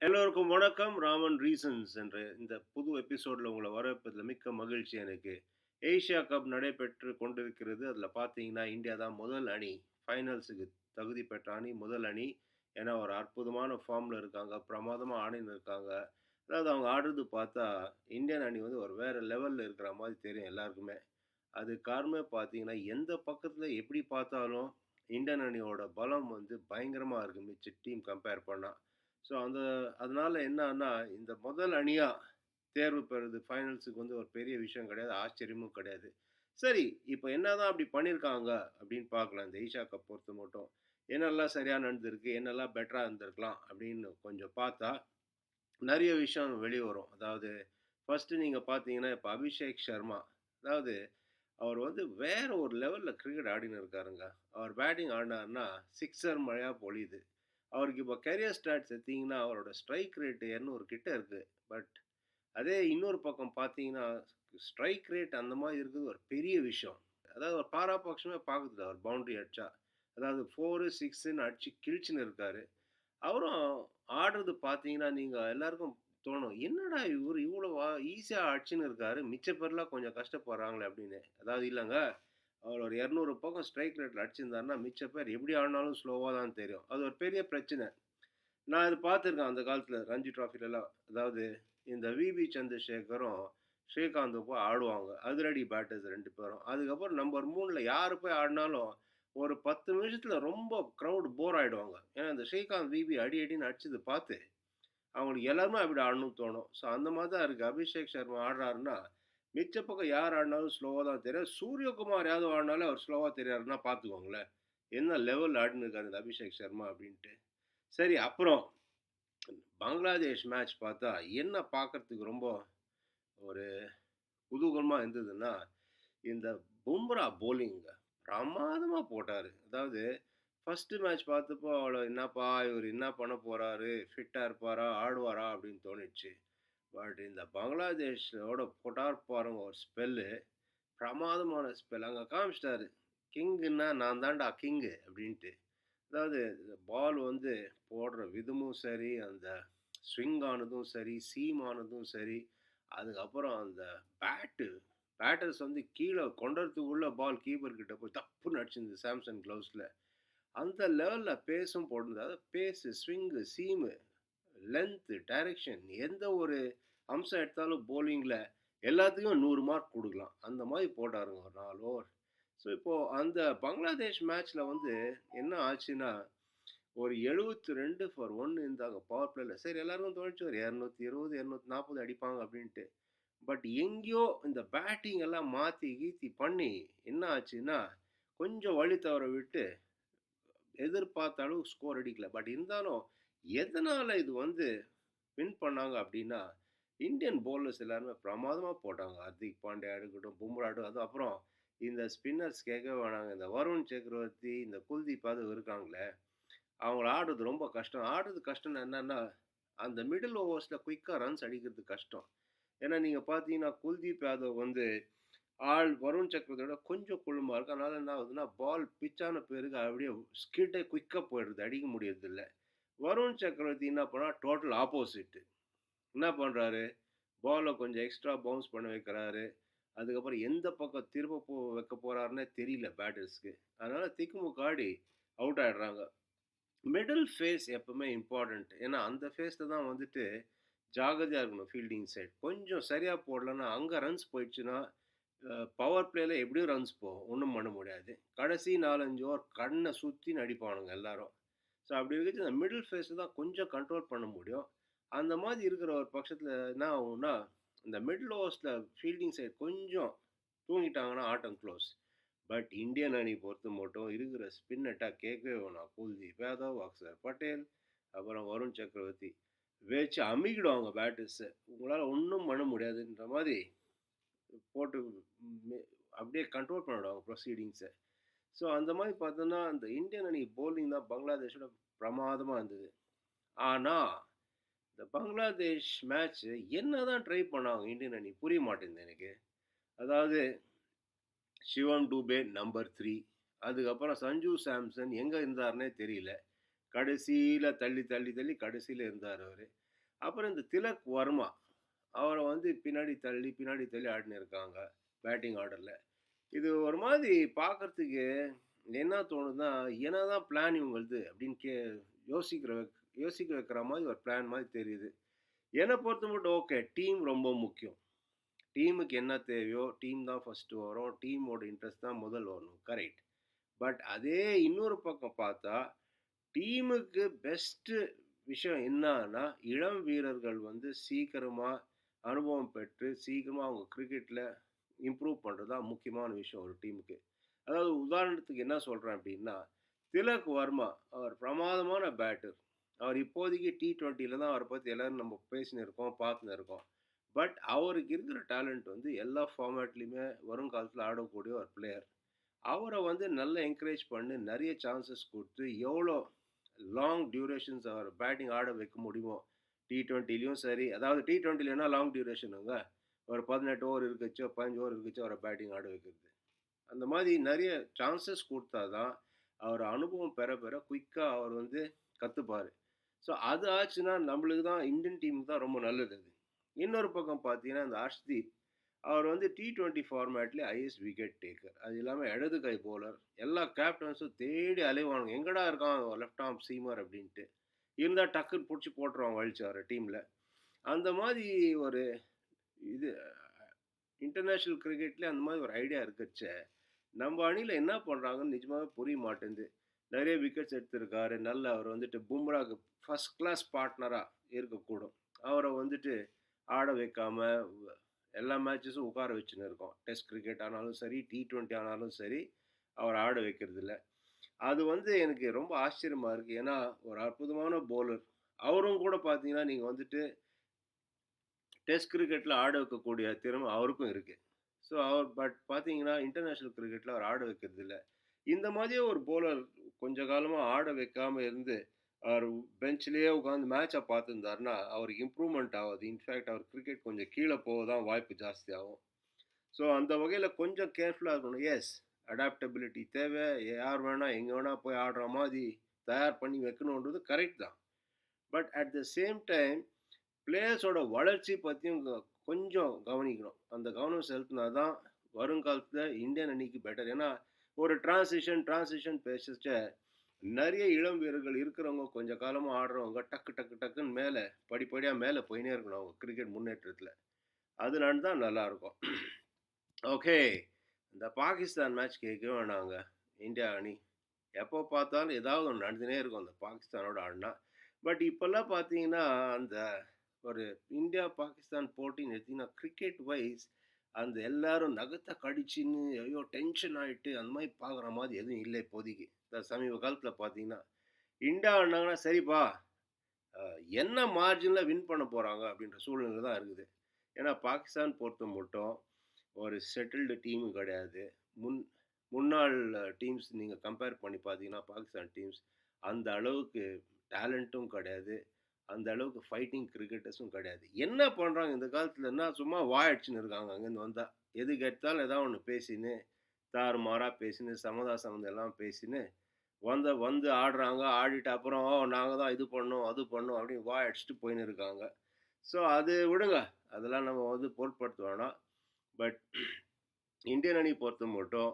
எல்லோருக்கும் வணக்கம். ராமன் ரீசன்ஸ் என்ற இந்த புது எபிசோடில் உங்களை வரவேற்பதில் மிக்க மகிழ்ச்சி எனக்கு. ஏஷியா கப் நடைபெற்று கொண்டிருக்கிறது. அதில் பார்த்தீங்கன்னா, இந்தியா தான் முதல் அணி. ஃபைனல்ஸுக்கு தகுதி பெற்ற அணி, முதல் அணி. ஏன்னா, ஒரு அற்புதமான ஃபார்மில் இருக்காங்க. பிரமாதமாக ஆடின்னு இருக்காங்க. அதாவது அவங்க ஆடுறது பார்த்தா, இந்தியன் அணி வந்து ஒரு வேறு லெவலில் இருக்கிற மாதிரி தெரியும் எல்லாருக்குமே. அது காரணமே பார்த்தீங்கன்னா, எந்த பக்கத்தில் எப்படி பார்த்தாலும், இந்தியன் அணியோட பலம் வந்து பயங்கரமாக இருக்குது மிச்ச டீம் கம்பேர் பண்ணால் ஸோ, அந்த அதனால் என்னன்னா இந்த முதல் அணியாக தேர்வு பெறுறது ஃபைனல்ஸுக்கு வந்து ஒரு பெரிய விஷயம் கிடையாது. ஆச்சரியமும் கிடையாது. சரி, இப்ப என்னதான் அப்படி பண்ணியிருக்காங்க அப்படின்னு பார்க்கலாம். இந்த ஈஷா கப் பொறுத்த மட்டும். என்னெல்லாம் சரியாக நடந்திருக்கு? என்னெல்லாம் பெட்டராக இருந்திருக்கலாம்? அப்படின்னு கொஞ்சம் பார்த்தா, நிறைய விஷயம் வெளியே வரும். அதாவது ஃபஸ்ட்டு நீங்கள் பார்த்தீங்கன்னா, இப்போ அபிஷேக் சர்மா. அதாவது அவர் வந்து வேறு ஒரு லெவலில் கிரிக்கெட் ஆடின்னு இருக்காருங்க. அவர் பேட்டிங் ஆடினார்னா சிக்ஸர் மழையாக பொழியுது. அவருக்கு இப்போ கேரியர் ஸ்டாட்ஸ் எடுத்தீங்கன்னா, அவரோட ஸ்ட்ரைக் ரேட் 200 கிட்ட இருக்கு. பட் அதே இன்னொரு பக்கம் பார்த்தீங்கன்னா, ஸ்ட்ரைக் ரேட் அந்த மாதிரி இருக்கிறது ஒரு பெரிய விஷயம். அதாவது ஒரு பாராபட்சமே பார்க்கறதில்ல அவர் பவுண்ட்ரி அடிச்சா. அதாவது 4, 6ன்னு அடிச்சு கிழிச்சுன்னு இருக்கார் அவரும் ஆடுறது பார்த்தீங்கன்னா, நீங்கள் எல்லாருக்கும் தோணும். என்னடா இவர் இவ்வளோ ஈஸியாக அடிச்சுன்னு இருக்காரு. மிச்ச பேர்லாம் கொஞ்சம் கஷ்டப்படுறாங்களே அப்படின்னு. அதாவது இல்லைங்க அவர் ஒரு 200 பக்கம் ஸ்ட்ரைக் ரேட்டில் அடிச்சிருந்தாருன்னா, மிச்ச பேர் எப்படி ஆடினாலும் ஸ்லோவாக தான் தெரியும். அது ஒரு பெரிய பிரச்சனை. நான் இது பார்த்துருக்கேன் அந்த காலத்தில் ரஞ்சி ட்ராஃபிலலாம். அதாவது இந்த வி.பி. சந்திரசேகரும், ஸ்ரீகாந்தும் போய் ஆடுவாங்க. அதிரடி பேட்டர்ஸ் ரெண்டு பேரும். அதுக்கப்புறம் நம்பர் மூணில் யார் போய் ஆடினாலும், ஒரு பத்து நிமிஷத்தில் ரொம்ப க்ரௌடு போர் ஆகிடுவாங்க ஏன்னா, இந்த ஸ்ரீகாந்த், வி.பி. அடி அடின்னு அடிச்சது பார்த்து, அவங்களுக்கு எல்லாருமே அப்படி ஆடணும்னு தோணும். ஸோ, அந்த மாதிரி தான் இருக்குது அபிஷேக் சர்மா ஆடுறாருன்னா, மிச்ச பக்கம் யார் ஆடினாலும் ஸ்லோவாக தான் தெரியும். சூரியகுமார் யாதவ் ஆடினாலும் அவர் ஸ்லோவாக தெரியாருன்னா பார்த்துக்கோங்களேன். என்ன லெவல் ஆடினுருக்காரு இந்த அபிஷேக் சர்மா அப்படின்ட்டு. சரி, அப்புறம் பங்களாதேஷ் மேட்ச் பார்த்தா, என்ன பார்க்கறதுக்கு ரொம்ப ஒரு குதூகலமாக இருந்ததுன்னா, இந்த பும்ரா பவுலிங்க பிரமாதமாக போட்டார் அதாவது ஃபர்ஸ்ட்டு மேட்ச் பார்த்தப்போ, அவ்வளோ என்னப்பா இவர் என்ன பண்ண போகிறாரு ஃபிட்டாக இருப்பாரா? ஆடுவாரா? அப்படின்னு தோணிடுச்சு. பட் இந்த பங்களாதேஷோட பொட்டார் பாருங்க ஒரு ஸ்பெல்லு. பிரமாதமான ஸ்பெல். அங்கே காமிச்சிட்டாரு. கிங்குன்னா நான் தான்டா கிங்கு அப்படின்ட்டு. அதாவது பால் வந்து போடுற விதமும் சரி, அந்த ஸ்விங் ஆனதும் சரி, சீம் ஆனதும் சரி, அதுக்கப்புறம் அந்த பேட்டு பேட்டர்ஸ் வந்து கீழே கொண்டதுக்குள்ளே பால் கீப்பர்கிட்ட போய் தப்புன்னு அடிச்சிருந்தது சாம்சங் க்ளவுஸில் அந்த லெவலில் பேஸும் போட்டிருந்தது. அதாவது pace, swing, seam, length, direction எந்த ஒரு அம்சம் எடுத்தாலும் போலிங்கில் எல்லாத்துக்கும் நூறு மார்க் கொடுக்கலாம் அந்த மாதிரி போட்டாருங்க ஒரு நாலு ஓவர். ஸோ, இப்போது அந்த பங்களாதேஷ் மேட்ச்சில் வந்து என்ன ஆச்சுன்னா, ஒரு 72 ஃபார் ஒன்று இருந்தாங்க பவர் பிளேல. சரி எல்லாருக்கும் தோணுச்சு ஒரு 220, 240 அடிப்பாங்க அப்படின்ட்டு. பட் எங்கேயோ இந்த பேட்டிங் எல்லாம் மாற்றி கீத்தி பண்ணி என்ன ஆச்சுன்னா, கொஞ்சம் வழி தவற விட்டு, எதிர்பார்த்த அளவு ஸ்கோர் அடிக்கல. பட் இருந்தாலும், எதனால் இது வந்து வின் பண்ணாங்க அப்படின்னா, இந்தியன் பவுலர்ஸ் எல்லாருமே பிரமாதமாக போட்டாங்க. ஹர்திக் பாண்டியா இருக்கட்டும், பும்ரா இருக்கட்டும், அது அப்புறம் இந்த ஸ்பின்னர்ஸ் கேட்கவே வேணாங்க. இந்த வருண் சக்கரவர்த்தி, இந்த குல்தீப் அது இருக்காங்களே, அவங்கள ஆடுறது ரொம்ப கஷ்டம். ஆடுறது கஷ்டம்னா என்னென்னா அந்த மிடில் ஓவர்ஸில் குயிக்காக ரன்ஸ் அடிக்கிறது கஷ்டம். ஏன்னா, நீங்கள் பார்த்தீங்கன்னா, குல்தீப் யாதவ் வந்து ஆள் வருண் சக்கரவர்த்தியோட கொஞ்சம் குள்ளமா இருக்கு. அதனால் என்ன ஆகுதுன்னா, பால் பிச்சான பேருக்கு பிறகு அப்படியே ஸ்கிட்டே குயிக்காக போயிடுது. அடிக்க முடியறதில்ல. வருண் சக்கரவர்த்தி என்ன பண்ணால் டோட்டல் ஆப்போசிட்டு என்ன பண்ணுறாரு பாலை கொஞ்சம் எக்ஸ்ட்ரா பவுன்ஸ் பண்ண வைக்கிறாரு. அதுக்கப்புறம் எந்த பக்கம் திரும்ப போ வைக்க போகிறாருன்னே தெரியல பேட்டர்ஸ்க்கு. அதனால் திக்குமுக்காடி அவுட் ஆகிடுறாங்க மிடில் ஃபேஸ் எப்பவுமே இம்பார்ட்டண்ட் ஏன்னா, அந்த ஃபேஸில் தான் வந்துட்டு ஜாகிரதையாக இருக்கணும் ஃபீல்டிங் சைட். கொஞ்சம் சரியாக போடலன்னா, அங்கே ரன்ஸ் போயிடுச்சுன்னா, பவர் பிளேயில் எப்படியும் ரன்ஸ் போகும். ஒன்றும் பண்ண முடியாது. கடைசி 4, 5 ஓவர் கண்ணை சுற்றி அடிப்பானுங்க எல்லாரும். ஸோ, அப்படி இருக்கிறது இந்த மிடில் ஃபேஸை தான் கொஞ்சம் கண்ட்ரோல் பண்ண முடியும். அந்த மாதிரி இருக்கிற ஒரு பட்சத்தில் என்ன ஆகும்னா, இந்த மிடில் ஓவர்ஸில் ஃபீல்டிங் சைட் கொஞ்சம் தூங்கிட்டாங்கன்னா ஆட்டம் க்ளோஸ். பட் இந்தியன் அணி பொறுத்த மட்டும் இருக்கிற ஸ்பின் அட்டாக் கேட்கவே வேணாம். குல்தீப் யாதவ், அக்சர் பட்டேல், அப்புறம் வருண் சக்கரவர்த்தி வச்சு அமிக்கிடுவாங்க பேட்டர்ஸை உங்களால் ஒன்றும் பண்ண முடியாதுன்ற மாதிரி போட்டு அப்படியே கண்ட்ரோல் பண்ணிவிடுவாங்க ப்ரொசீடிங்ஸை ஸோ, அந்த மாதிரி பார்த்தோன்னா அந்த இந்தியன் அணி போலிங் தான் பங்களாதேஷோட பிரமாதமாக இருந்தது. ஆனால் இந்த பங்களாதேஷ் மேட்ச் என்னதான் ட்ரை பண்ணாங்க இந்தியன் அணி புரிய மாட்டேங்குது எனக்கு. அதாவது சிவம் டூபே நம்பர் த்ரீ அதுக்கப்புறம் சஞ்சு சாம்சன் எங்கே இருந்தாருன்னே தெரியல. கடைசியில் தள்ளி, தள்ளி, தள்ளி கடைசியில் இருந்தார் அவர் அப்புறம் இந்த திலக் வர்மா அவரை வந்து பின்னாடி தள்ளி பின்னாடி தள்ளி ஆடினு இருக்காங்க பேட்டிங் ஆர்டரில் இது ஒரு மாதிரி பார்க்குறதுக்கு என்ன தோணுதுன்னா என்னதான் பிளான் இவங்களுது அப்படின்னு கே யோசிக்கிற வைக்- யோசிக்க வைக்கிற மாதிரி ஒரு பிளான் மாதிரி தெரியுது. என்னை பொறுத்த மட்டும் ஓகே டீம் ரொம்ப முக்கியம். டீமுக்கு என்ன தேவையோ டீம் தான் ஃபஸ்ட்டு வரும். டீமோட இன்ட்ரெஸ்ட் தான் முதல் வரணும். கரெக்ட் பட் அதே இன்னொரு பக்கம் பார்த்தா டீமுக்கு பெஸ்ட்டு விஷயம் என்னன்னா இளம் வீரர்கள் வந்து சீக்கிரமாக அனுபவம் பெற்று சீக்கிரமாக அவங்க கிரிக்கெட்டில் இம்ப்ரூவ் பண்ணுறது தான் முக்கியமான விஷயம் ஒரு டீமுக்கு. அதாவது உதாரணத்துக்கு என்ன சொல்கிறேன் அப்படின்னா திலக் வர்மா அவர் பிரமாதமான பேட்டர். அவர் இப்போதைக்கு டி ட்வெண்ட்டியில் தான் அவரை பற்றி எல்லோரும் நம்ம பேசினு இருக்கோம் பார்த்துன்னு இருக்கோம். பட் அவருக்கு இருக்கிற டேலண்ட் வந்து எல்லா ஃபார்மேட்லேயுமே வருங்காலத்தில் ஆடக்கூடிய ஒரு பிளேயர் அவரை வந்து நல்லா என்கரேஜ் பண்ணி நிறைய சான்சஸ் கொடுத்து எவ்வளோ லாங் டியூரேஷன்ஸ் அவர் பேட்டிங் ஆட வைக்க முடியுமோ டி ட்வெண்ட்டிலையும் சரி அதாவது டி ட்வெண்ட்டிலனா லாங் டியூரேஷனுங்க ஒரு பதினெட்டு ஓவர் இருக்குச்சோ பதினஞ்சு ஓவர் இருக்குச்சோ அவரை பேட்டிங் ஆட வைக்கிறது. அந்த மாதிரி நிறைய சான்சஸ் கொடுத்தா தான் அவர் அனுபவம் பெற பெற குயிக்காக அவர் வந்து கற்றுப்பார் ஸோ அது ஆச்சுன்னா நம்மளுக்கு தான் இந்தியன் டீமுக்கு தான் ரொம்ப நல்லது அது. இன்னொரு பக்கம் பார்த்தீங்கன்னா இந்த ஹர்ஷ்தீப் அவர் வந்து டி ட்வெண்ட்டி ஃபார்மேட்லேயே ஐஎஸ் விக்கெட் டேக்கர் அது இல்லாமல் இடது கை போலர் எல்லா கேப்டன்ஸும் தேடி அலைவானுங்க. எங்கடா இருக்கான் லெஃப்ட் ஆர்ம் சீமர் அப்படின்ட்டு. இருந்தால் டக்குன்னு பிடிச்சி போட்டுருவான் வலிச்சு வர டீமில் அந்த மாதிரி ஒரு இது இன்டர்நேஷ்னல் கிரிக்கெட்லேயே அந்த மாதிரி ஒரு ஐடியா இருக்கச்ச நம்ம அணியில் என்ன பண்ணுறாங்கன்னு நிஜமாகவே புரிய மாட்டேங்குது. நிறைய விக்கெட்ஸ் எடுத்திருக்காரு. நல்ல அவர் வந்துட்டு பும்ராக்கு ஃபஸ்ட் கிளாஸ் பார்ட்னராக இருக்கக்கூடும். அவரை வந்துட்டு ஆட வைக்காமல் எல்லா மேட்சஸும் உட்கார வச்சுன்னு இருக்கோம். டெஸ்ட் கிரிக்கெட் ஆனாலும் சரி டி ட்வெண்ட்டி ஆனாலும் சரி அவர் ஆட வைக்கிறது இல்லை அது வந்து எனக்கு ரொம்ப ஆச்சரியமாக இருக்குது ஏன்னா ஒரு அற்புதமான போலர் அவரும் கூட பார்த்தீங்கன்னா நீங்கள் வந்துட்டு டெஸ்ட் கிரிக்கெட்டில் ஆட வைக்கக்கூடிய திறமை அவருக்கும் இருக்குது ஸோ அவர் பட் பார்த்தீங்கன்னா இன்டர்நேஷ்னல் கிரிக்கெட்டில் அவர் ஆட வைக்கிறது இல்லை. இந்த மாதிரியே ஒரு போலர் கொஞ்ச காலமாக ஆட வைக்காமல் இருந்து அவர் பெஞ்சிலேயே உட்காந்து மேட்சை பார்த்துருந்தாருன்னா அவருக்கு இம்ப்ரூவ்மெண்ட் ஆகுது இன்ஃபேக்ட் அவர் கிரிக்கெட் கொஞ்சம் கீழே போக தான் வாய்ப்பு ஜாஸ்தி ஆகும் ஸோ அந்த வகையில் கொஞ்சம் கேர்ஃபுல்லாக இருக்கணும். எஸ் அடாப்டபிலிட்டி தேவை. யார் வேணால் எங்கே வேணால் போய் ஆடுற மாதிரி தயார் பண்ணி வைக்கணுன்றது கரெக்ட் தான். But at the same time பிளேயர்ஸோட வளர்ச்சி பற்றியும் கொஞ்சம் கவனிக்கணும். அந்த கவனம் செலுத்தினா தான் வருங்காலத்தில் இந்தியன் அணிக்கு பெட்டர் ஏன்னா ஒரு டிரான்சிஷன் டிரான்சிஷன் பேசிச்ச நிறைய இளம் வீரர்கள் இருக்கிறவங்க கொஞ்சம் காலமாக ஆடுறவங்க டக்கு டக்கு டக்குன்னு மேலே படிப்படியாக மேலே போயினே இருக்கணும் அவங்க கிரிக்கெட் முன்னேற்றத்தில். அது தான் நல்லாயிருக்கும் ஓகே இந்த பாகிஸ்தான் மேட்ச் கேட்கவே வேணாங்க. இந்தியா அணி. எப்போ பார்த்தாலும் ஏதாவது ஒன்று நடந்துனே இருக்கும் அந்த பாகிஸ்தானோட ஆடினா. பட் இப்போல்லாம் பார்த்தீங்கன்னா அந்த ஒரு இந்தியா பாகிஸ்தான் போட்டின்னு எடுத்திங்கன்னா கிரிக்கெட் வைஸ் அந்த எல்லாரும் நகத்தை கடிச்சின்னு ஐயோ டென்ஷன் ஆகிட்டு அந்த மாதிரி பார்க்குற மாதிரி எதுவும் இல்லை இப்போதைக்கு. இந்த சமீப காலத்தில் பார்த்தீங்கன்னா இந்தியா ஆனாங்கன்னா சரிப்பா என்ன மார்ஜினில் வின் பண்ண போகிறாங்க அப்படின்ற சூழ்நிலை தான் இருக்குது. ஏன்னா பாகிஸ்தான் பொறுத்த மட்டும் ஒரு செட்டில்டு டீம் கிடையாது. முன் முன்னாள் டீம்ஸ் நீங்கள் கம்பேர் பண்ணி பார்த்தீங்கன்னா பாகிஸ்தான் டீம்ஸ் அந்த அளவுக்கு டேலண்ட்டும் கிடையாது. அந்த அளவுக்கு ஃபைட்டிங் கிரிக்கெட்டர்ஸும் கிடையாது. என்ன பண்ணுறாங்க இந்த காலத்துலன்னா சும்மா வாயடிச்சுன்னு இருக்காங்க அங்கேருந்து வந்தால் எது கேட்டாலும் ஏதாவது ஒன்று பேசின்னு தாறுமாறாக பேசின்னு சமதா சம்மந்தம் எல்லாம் பேசின்னு வந்த வந்து ஆடுறாங்க ஆடிட்டு அப்புறம் ஓ நாங்கள் தான் இது பண்ணோம் அது பண்ணோம் அப்படின்னு வாய் அடிச்சுட்டு போயின்னு இருக்காங்க. ஸோ அது விடுங்க. அதெல்லாம் நம்ம வந்து பொருட்படுத்த வேணாம். பட் இந்தியன் அணி பொறுத்த மட்டும்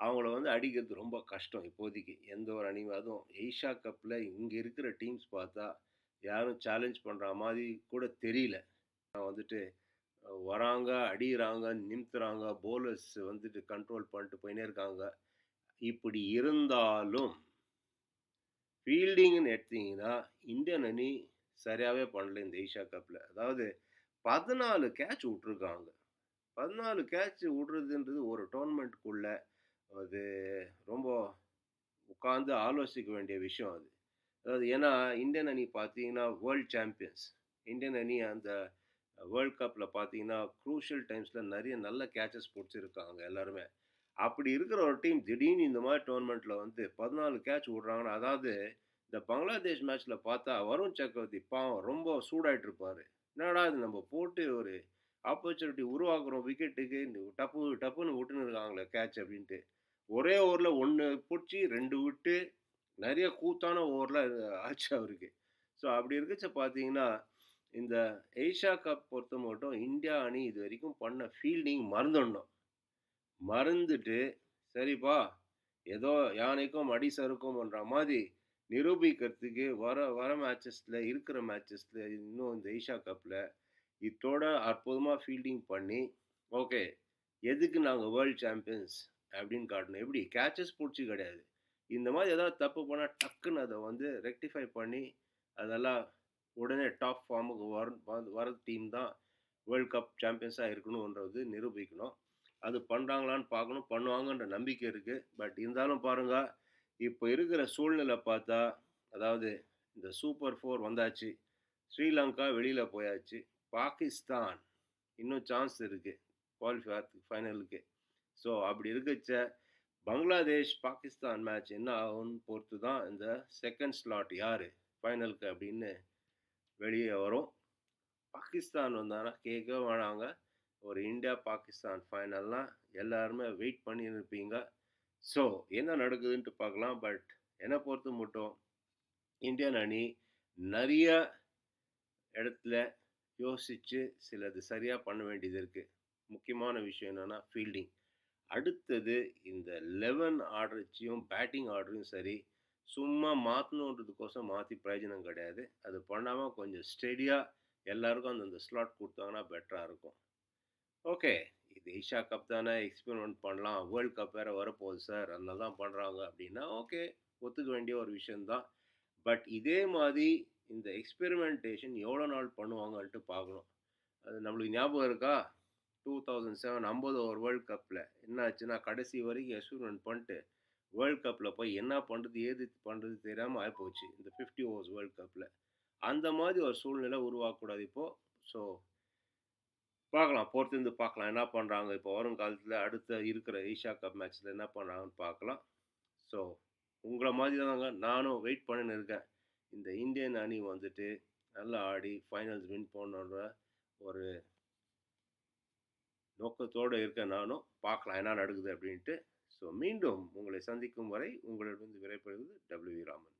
அவங்கள வந்து அடிக்கிறது ரொம்ப கஷ்டம் இப்போதைக்கு. எந்த ஒரு அணியும் அதுவும் ஏஷியா கப்பில் இங்கே இருக்கிற டீம்ஸ் பார்த்தா யாரும் சேலஞ்ச் பண்ணுற மாதிரி கூட தெரியல. நான் வந்துட்டு வராங்க அடிகிறாங்க நிமித்துறாங்க போலர்ஸ் வந்துட்டு கண்ட்ரோல் பண்ணிட்டு போயினே இருக்காங்க. இப்படி இருந்தாலும் ஃபீல்டிங்னு எடுத்தீங்கன்னா இந்தியன் அணி சரியாகவே பண்ணல இந்த ஏஷியா கப்பில் அதாவது பதினாலு கேட்ச் விட்ருக்காங்க பதினாலு கேட்ச் விடுறதுன்றது ஒரு டோர்னமெண்ட்டுக்குள்ளே அது ரொம்ப உட்காந்து ஆலோசிக்க வேண்டிய விஷயம் அது. அதாவது ஏன்னா இந்தியன் அணி பார்த்தீங்கன்னா வேர்ல்ட் சாம்பியன்ஸ் இந்தியன் அணி அந்த வேர்ல்ட் கப்பில் பார்த்தீங்கன்னா க்ரூஷியல் டைம்ஸில் நிறைய நல்ல கேட்சஸ் பிடிச்சிருக்காங்க எல்லாருமே. அப்படி இருக்கிற ஒரு டீம் திடீர்னு இந்த மாதிரி டோர்னமெண்ட்டில் வந்து பதினாலு கேட்ச் விட்றாங்கன்னா அதாவது இந்த பங்களாதேஷ் மேட்ச்சில் பார்த்தா வருண் சக்கரவர்த்தி பாவம் ரொம்ப சூடாயிட்டு இருப்பார். என்னடா இது நம்ம போட்டு ஒரு ஆப்பர்ச்சுனிட்டி உருவாக்குறோம் விக்கெட்டுக்கு டப்பு டப்புன்னு விட்டுன்னு இருக்காங்களே கேட்ச் அப்படின்ட்டு. ஒரே ஓவரில் ஒன்று பிடிச்சி ரெண்டு விட்டு நிறைய கூத்தான ஓவர்லாம் ஆச்சு அவருக்கு. ஸோ அப்படி இருக்கச்ச பார்த்தீங்கன்னா இந்த ஏஷியா கப் பொறுத்த மட்டும் இந்தியா அணி இது வரைக்கும் பண்ண ஃபீல்டிங் மறந்துடணும். மறந்துட்டு சரிப்பா ஏதோ யானைக்கும் அடி சறுக்கும்ன்ற மாதிரி நிரூபிக்கிறதுக்கு வர வர மேட்சஸில் இருக்கிற மேட்சஸில் இன்னும் இந்த ஏஷியா கப்பில் இதோட அற்புதமாக ஃபீல்டிங் பண்ணி ஓகே எதுக்கு நாங்கள் வேர்ல்ட் சாம்பியன்ஸ் அப்படின்னு காட்டணும். எப்படி? கேட்சஸ் பிடிச்சி கிடையாது. இந்த மாதிரி ஏதாவது தப்பு பண்ணால் டக்குன்னு அதை வந்து ரெக்டிஃபை பண்ணி அதெல்லாம் உடனே டாப் ஃபார்முக்கு வர வர டீம் தான் வேர்ல்ட் கப் சாம்பியன்ஸாக இருக்கணுன்றது நிரூபிக்கணும். அது பண்ணுறாங்களான்னு பார்க்கணும். பண்ணுவாங்கன்ற நம்பிக்கை இருக்குது பட் இருந்தாலும் பாருங்கள் இப்போ இருக்கிற சூழ்நிலை பார்த்தா அதாவது இந்த சூப்பர் ஃபோர் வந்தாச்சு ஸ்ரீலங்கா வெளியில் போயாச்சு பாகிஸ்தான் இன்னும் சான்ஸ் இருக்குது குவாலிஃபை ஃபைனலுக்கு ஸோ அப்படி இருக்கச்ச பங்களாதேஷ் பாகிஸ்தான் மேட்ச் என்ன ஆகும்னு பொறுத்து தான் இந்த செகண்ட் ஸ்லாட் யார்? ஃபைனலுக்கு அப்படின்னு வெளியே வரும். பாகிஸ்தான் வந்தாங்கன்னா கேட்க வேணாங்க ஒரு இந்தியா பாகிஸ்தான் ஃபைனல்லாம் எல்லாருமே வெயிட் பண்ணியிருப்பீங்க. ஸோ என்ன நடக்குதுன்ட்டு பார்க்கலாம். பட் என்னை பொறுத்து மட்டும் இந்தியன் அணி நிறைய இடத்துல யோசித்து சிலது சரியாக பண்ண வேண்டியது இருக்குது முக்கியமான விஷயம் என்னென்னா ஃபீல்டிங் அடுத்தது இந்த லெவன் ஆர்டர்ச்சியும் பேட்டிங் ஆர்டரும் சரி சும்மா மாற்றணுன்றதுக்கோசம் மாற்றி பிரயோஜனம் கிடையாது. அது பண்ணாமல் கொஞ்சம் ஸ்டெடியாக எல்லாருக்கும் அந்தந்த ஸ்லாட் கொடுத்தாங்கன்னா பெட்டராக இருக்கும். ஓகே இது ஏஷியா கப் தானே எக்ஸ்பெரிமெண்ட் பண்ணலாம். வேர்ல்டு கப் வேறு வரப்போகுது சார் அதனால தான் பண்ணுறாங்க அப்படின்னா ஓகே ஒத்துக்க வேண்டிய ஒரு விஷயந்தான் பட் இதே மாதிரி இந்த எக்ஸ்பெரிமெண்டேஷன் எவ்வளோ நாள் பண்ணுவாங்கன்ட்டு பார்க்கணும். அது நம்மளுக்கு ஞாபகம் இருக்கா? டூ தௌசண்ட் செவன் ஐம்பது ஓவர் வேர்ல்ட் கப்பில் என்ன ஆச்சுன்னா கடைசி வரைக்கும் எக்ஸ்பெரிமெண்ட் பண்ணிட்டு வேர்ல்ட் கப்பில் போய் என்ன பண்ணுறது ஏது பண்ணுறது தெரியாமல் ஆகிப்போச்சு இந்த ஃபிஃப்டி ஓவர்ஸ் வேர்ல்ட் கப்பில் அந்த மாதிரி ஒரு சூழ்நிலை உருவாக்கக்கூடாது இப்போது ஸோ பார்க்கலாம். பொறுத்திருந்து பார்க்கலாம். என்ன பண்ணுறாங்க இப்போ வரும் காலத்தில் அடுத்த இருக்கிற ஏஷியா கப் மேட்ச்சில் என்ன பண்ணுறாங்கன்னு பார்க்கலாம். ஸோ உங்களை மாதிரி தாங்க நானும் வெயிட் பண்ணின்னு இருக்கேன். இந்த இந்தியன் அணி வந்துட்டு நல்லா ஆடி ஃபைனல்ஸ் வின் பண்ணுன்ற ஒரு நோக்கத்தோடு இருக்கேன் நானும் பார்க்கலாம் என்ன நடக்குது அப்படின்ட்டு. ஸோ மீண்டும் உங்களை சந்திக்கும் வரை உங்களிடம் விரைப்படுவது டபிள்யூ ராமன்.